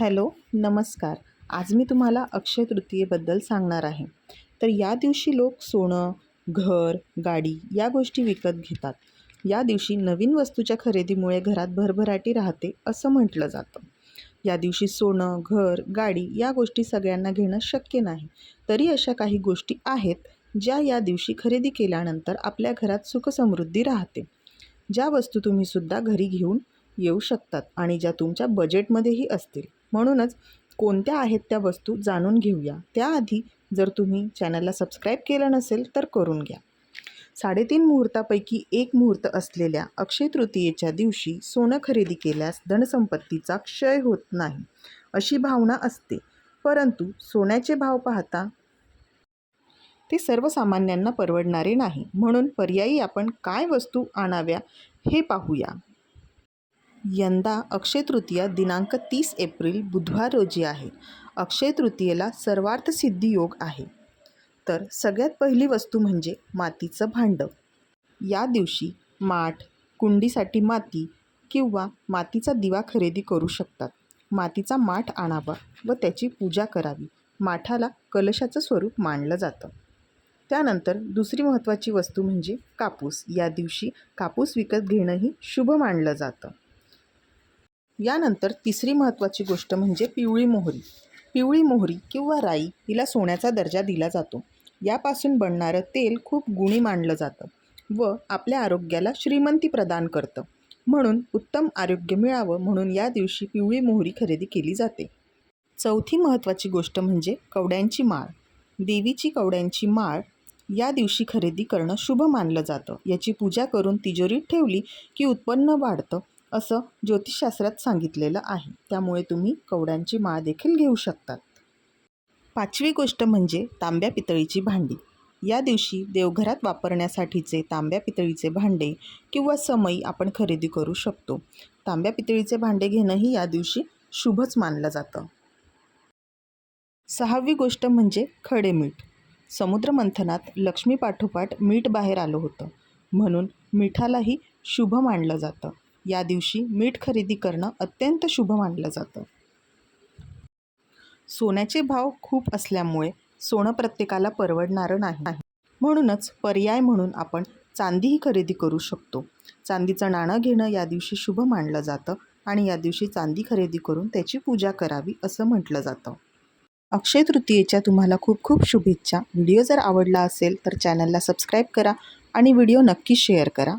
Hello नमस्कार. आज मी तुम्हाला अक्षय तृतीयेबद्दल सांगणार आहे. तर या दिवशी लोक सोनं घर गाडी या गोष्टी विकत घेतात. या दिवशी नवीन वस्तूच्या खरेदीमुळे घरात भरभराटी राहते असं म्हटलं जातं. या दिवशी सोनं घर गाडी या गोष्टी सगळ्यांना घेणं शक्य नाही. तरी अशा काही गोष्टी आहेत ज्या या दिवशी खरेदी केल्यानंतर आपल्या घरात सुखसमृद्धी राहते. ज्या वस्तू तुम्हीसुद्धा घरी घेऊन येऊ शकतात आणि ज्या तुमच्या बजेटमध्येही असतील. म्हणूनच कोणत्या आहेत त्या वस्तू जाणून घेऊया. त्याआधी जर तुम्ही चॅनलला सबस्क्राईब केलं नसेल तर करून घ्या. साडेतीन मुहूर्तापैकी एक मुहूर्त असलेल्या अक्षय तृतीयेच्या दिवशी सोनं खरेदी केल्यास धनसंपत्तीचा क्षय होत नाही अशी भावना असते. परंतु सोन्याचे भाव पाहता ते सर्वसामान्यांना परवडणारे नाही. म्हणून पर्यायी आपण काय वस्तू आणाव्या हे पाहूया. यंदा अक्षय तृतीया दिनांक तीस एप्रिल बुधवार रोजी आहे. अक्षय तृतीयेला सर्वार्थ सिद्धी योग आहे. तर सगळ्यात पहिली वस्तू म्हणजे मातीचं भांडं. या दिवशी माठ कुंडीसाठी माती किंवा मातीचा दिवा खरेदी करू शकतात. मातीचा माठ आणावा व त्याची पूजा करावी. माठाला कलशाचं स्वरूप मानलं जातं. त्यानंतर दुसरी महत्त्वाची वस्तू म्हणजे कापूस. या दिवशी कापूस विकत घेणंही शुभ मानलं जातं. यानंतर तिसरी महत्त्वाची गोष्ट म्हणजे पिवळी मोहरी. पिवळी मोहरी किंवा राई हिला सोन्याचा दर्जा दिला जातो. यापासून बनणारं तेल खूप गुणी मानलं जातं व आपल्या आरोग्याला श्रीमंती प्रदान करतं. म्हणून उत्तम आरोग्य मिळावं म्हणून या दिवशी पिवळी मोहरी खरेदी केली जाते. चौथी महत्त्वाची गोष्ट म्हणजे कवड्यांची माळ. देवीची कवड्यांची माळ या दिवशी खरेदी करणं शुभ मानलं जातं. याची पूजा करून तिजोरीत ठेवली की उत्पन्न वाढतं. असं ज्योतिषशास्त्रात सांगितलेलं आहे. त्यामुळे तुम्ही कवड्यांची माळ देखील घेऊ शकतात. पाचवी गोष्ट म्हणजे तांब्या पितळीची भांडी. या दिवशी देवघरात वापरण्यासाठीचे तांब्या पितळीचे भांडे किंवा समई आपण खरेदी करू शकतो. तांब्या पितळीचे भांडे घेणंही या दिवशी शुभच मानलं जातं. सहावी गोष्ट म्हणजे खडे मीठ. समुद्रमंथनात लक्ष्मीपाठोपाठ मीठ बाहेर आलं होतं. म्हणून मिठालाही शुभ मानलं जातं. या दिवशी मीठ खरेदी करणं अत्यंत शुभ मानलं जातं. सोन्याचे भाव खूप असल्यामुळे सोनं प्रत्येकाला परवडणारं नाही. म्हणूनच पर्याय म्हणून आपण चांदीही खरेदी करू शकतो. चांदीचं नाणं घेणं या दिवशी शुभ मानलं जातं आणि या दिवशी चांदी खरेदी करून त्याची पूजा करावी असं म्हटलं जातं. अक्षय तृतीयेच्या तुम्हाला खूप खूप शुभेच्छा. व्हिडिओ जर आवडला असेल तर चॅनलला सबस्क्राईब करा आणि व्हिडिओ नक्की शेअर करा.